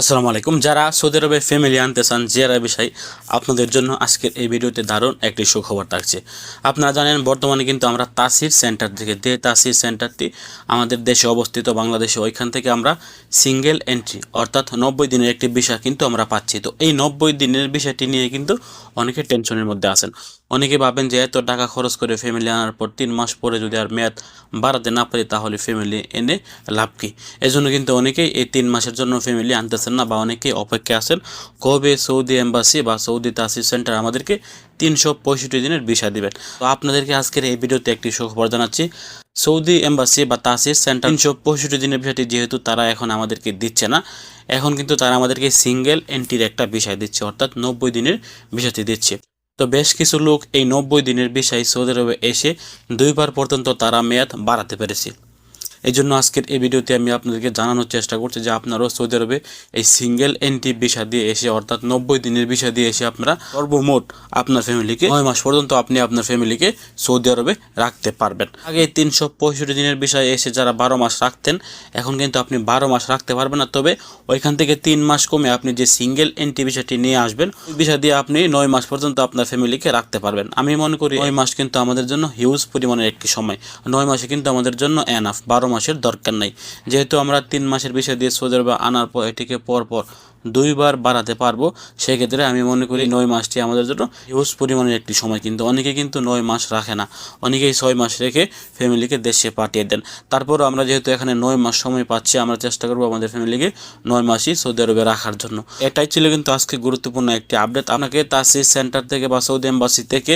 আসসালামু আলাইকুম। যারা সৌদি আরবে ফ্যামিলি আনতে চান জিয়ারা বিষয়, আপনাদের জন্য আজকের এই ভিডিওতে দারুণ একটি সুখবর থাকছে। আপনারা জানেন, বর্তমানে কিন্তু আমরা তাসির সেন্টার থেকে, দে তাসির সেন্টারটি আমাদের দেশে অবস্থিত, বাংলাদেশে ওইখান থেকে আমরা সিঙ্গেল এন্ট্রি অর্থাৎ নব্বই দিনের একটি বিষয় কিন্তু আমরা পাচ্ছি। তো এই নব্বই দিনের বিষয়টি নিয়ে কিন্তু অনেকে টেনশনের মধ্যে আছেন। অনেকে ভাবেন যে এত টাকা খরচ করে ফ্যামিলি আনার পর তিন মাস পরে যদি আর মেয়াদ বাড়াতে না পারি, তাহলে ফ্যামিলি এনে লাভ কী? এজন্য কিন্তু অনেকেই এই তিন মাসের জন্য ফ্যামিলি আনতেছেন না বা অনেকেই অপেক্ষা আছেন, কবে সৌদি এম্বাসি বা সৌদি তাসির সেন্টার আমাদেরকে তিনশো পঁয়ষট্টি দিনের ভিসা দিবেন। তো আপনাদেরকে আজকের এই ভিডিওতে একটি সুখবর জানাচ্ছি, সৌদি এম্বাসি বা তাসির সেন্টার তিনশো পঁয়ষট্টি দিনের বিষয়টি যেহেতু তারা এখন আমাদেরকে দিচ্ছে না, এখন কিন্তু তারা আমাদেরকে সিঙ্গেল এন্ট্রির একটা বিষয় দিচ্ছে, অর্থাৎ নব্বই দিনের বিষয়টি দিচ্ছে। তো বেশ কিছু লোক এই নব্বই দিনের বিষয় সৌদি আরবে এসে দুইবার পর্যন্ত তারা মেয়াদ বাড়াতে পেরেছে। এই জন্য আজকের এই ভিডিওতে আমি আপনাদেরকে জানানোর চেষ্টা করছি যে আপনারাও সৌদি আরবে এই সিঙ্গেল এন্ট্রি ভিসা দিয়ে এসে, অর্থাৎ নব্বই দিনের ভিসা দিয়ে এসে আপনারা সর্বমোট আপনার ফ্যামিলিকে নয় মাস পর্যন্ত আপনি আপনার ফ্যামিলিকে সৌদি আরবে রাখতে পারবেন। আগে তিনশো পঁয়ষট্টি দিনের বিষয়ে এসে যারা বারো মাস রাখতেন, এখন কিন্তু আপনি বারো মাস রাখতে পারবেন না। তবে ওইখান থেকে তিন মাস কমে আপনি যে সিঙ্গেল এন্ট্রি ভিসাটি নিয়ে আসবেন, ওই ভিসা দিয়ে আপনি নয় মাস পর্যন্ত আপনার ফ্যামিলিকে রাখতে পারবেন। আমি মনে করি নয় মাস কিন্তু আমাদের জন্য হিউজ পরিমাণের একটি সময়। নয় মাসে কিন্তু আমাদের জন্য এনাফ বারো মাসের দরকার নাই। যেহেতু আমরা তিন মাসের বিষয় দিয়ে সৌদি আরবে আনার পর এটিকে পর পর দুইবার বাড়াতে পারব সেক্ষেত্রে আমি মনে করি নয় মাসটি আমাদের জন্য হিউজ পরিমাণের একটি সময়। কিন্তু অনেকে কিন্তু নয় মাস রাখে না। অনেকেই ছয় মাস রেখে ফ্যামিলিকে দেশে পাঠিয়ে দেন। তারপরও আমরা যেহেতু এখানে নয় মাস সময় পাচ্ছি আমরা চেষ্টা করব আমাদের ফ্যামিলিকে নয় মাসই সৌদি আরবে রাখার জন্য। এটাই ছিল কিন্তু আজকে গুরুত্বপূর্ণ একটি আপডেট আপনাকে তাসির সেন্টার থেকে বা সৌদি এম্বাসি থেকে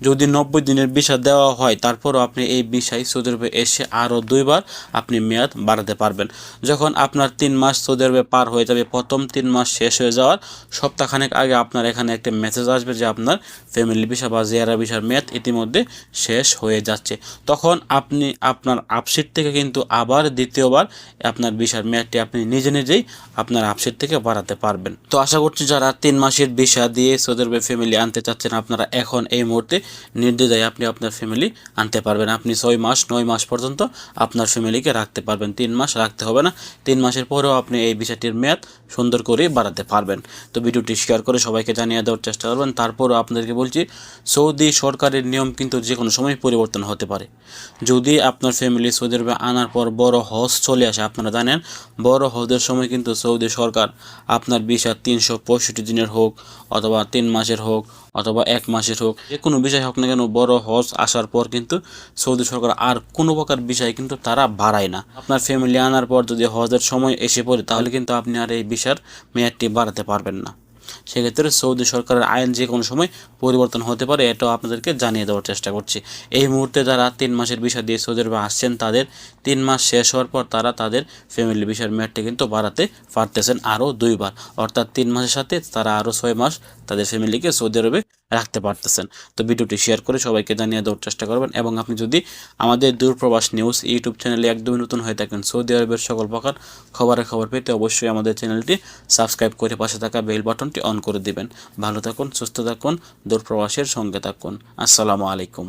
যদি নব্বই দিনের ভিসা দেওয়া হয়, তারপরও আপনি এই ভিসায় সৌদি আরবে এসে আরও দুইবার আপনি মেয়াদ বাড়াতে পারবেন। যখন আপনার তিন মাস সৌদি আরবে পার হয়ে যাবে, প্রথম তিন মাস শেষ হয়ে যাওয়ার সপ্তাহখানেক আগে আপনার এখানে একটা মেসেজ আসবে যে আপনার ফ্যামিলি ভিসা বা জিয়ারা ভিসার মেয়াদ ইতিমধ্যে শেষ হয়ে যাচ্ছে। তখন আপনি আপনার আপসিট থেকে কিন্তু আবার দ্বিতীয়বার আপনার ভিসার মেয়াদটি আপনি নিজে নিজেই আপনার আপসিট থেকে বাড়াতে পারবেন। তো আশা করছি যারা তিন মাসের ভিসা দিয়ে সৌদি আরবে ফ্যামিলি আনতে চাচ্ছেন, আপনারা এখন এই মুহূর্তে নির্দ্বিধায় আপনি আপনার ফ্যামিলি আনতে পারবেন। আপনি ছয় মাস, নয় মাস পর্যন্ত আপনার ফ্যামিলিকে রাখতে পারবেন। তিন মাস রাখতে হবে না। তিন মাসের পরেও আপনি এই বিষয়টির মেয়াদ সুন্দর করে বাড়াতে পারবেন। তো ভিডিওটি শেয়ার করে সবাইকে জানিয়ে দেওয়ার চেষ্টা করবেন। তারপরও আপনাদেরকে বলছি, সৌদি সরকারের নিয়ম কিন্তু যে কোনো সময় পরিবর্তন হতে পারে। যদি আপনার ফ্যামিলি সৌদি আরবে আনার পর বড় হজ চলে আসে, আপনারা জানেন, বড় হজের সময় কিন্তু সৌদি সরকার আপনার ভিসা তিনশো পঁয়ষট্টি দিনের হোক অথবা তিন মাসের হোক অথবা এক মাসের হোক, যে কোনো বিষয় হোক না কেন বড় হজ আসার পর কিন্তু সৌদি সরকার আর কোনো প্রকার বিষয় কিন্তু তারা বাড়ায় না। আপনার ফ্যামিলি আনার পর যদি হজের সময় এসে পড়ে, তাহলে কিন্তু আপনি আর এই বিষয়ের মেয়াদটি বাড়াতে পারবেন না। সেক্ষেত্রে সৌদি সরকারের আইন যে কোনো সময় পরিবর্তন হতে পারে, এটাও আপনাদেরকে জানিয়ে দেওয়ার চেষ্টা করছি। এই মুহূর্তে যারা তিন মাসের বিষয় দিয়ে সৌদি আরবে আসছেন, তাদের তিন মাস শেষ হওয়ার পর তারা তাদের ফ্যামিলি বিষয়ের মেয়াদটি কিন্তু বাড়াতে পারতেছেন আরও দুইবার। অর্থাৎ তিন মাসের সাথে তারা আরও ছয় মাস তাদের ফ্যামিলিকে সৌদি আরবে রাখতে পারতেছেন। তো ভিডিওটি শেয়ার করে সবাইকে জানিয়ে দেওয়ার চেষ্টা করবেন এবং আপনি যদি আমাদের দূরপ্রবাস নিউজ ইউটিউব চ্যানেলে একদমই নতুন হয়ে থাকেন, সৌদি আরবের সকল প্রকার খবরের খবর পেতে অবশ্যই আমাদের চ্যানেলটি সাবস্ক্রাইব করে পাশে থাকা বেল বাটনটি অন করে দিবেন। ভালো থাকুন, সুস্থ থাকুন, দূরপ্রবাসের সঙ্গে থাকুন। আসসালামু আলাইকুম।